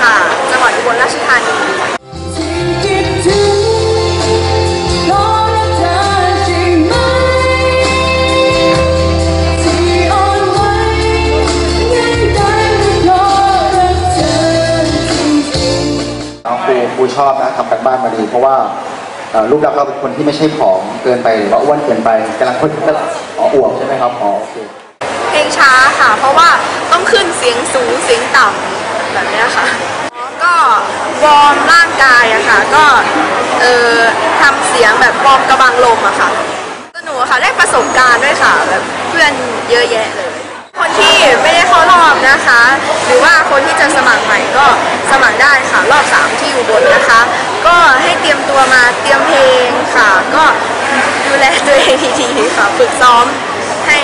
ค่ะ จังหวัดอุบลราชธานีคิดถึงเพราะรักเธอใช่ไหมที่อ่อนไหวง่ายได้เพราะรักเธอจริงๆน้องครูครูชอบนะทำกันบ้านมาดี เพราะว่าเอ่อรูปลักษณ์เราเป็นคนที่ไม่ใช่ผอมเกินไปหรือว่าอ้วนเกินไปกำลังคนก็อ๋ออวบใช่ไหมครับอ๋อโอเคเพลงช้าค่ะ เพราะว่าต้องขึ้นเสียงสูงเสียงต่ำ แบบเนี้ยค่ะ ก็วอร์มร่างกายอะค่ะ ก็เอ่อทำเสียงแบบวอร์มกระบังลมอะค่ะสนุกอะค่ะได้ประสบการณ์ด้วยค่ะแบบเพื่อนเยอะแยะเลย คนที่ไม่ได้เข้ารอบนะคะ หรือว่าคนที่จะสมัครใหม่ก็สมัครได้ค่ะรอบสามที่อยู่บนนะคะ ก็ให้เตรียมตัวมาเตรียมเพลงค่ะ ก็ดูแลตัวเองดีๆค่ะฝึกซ้อมให้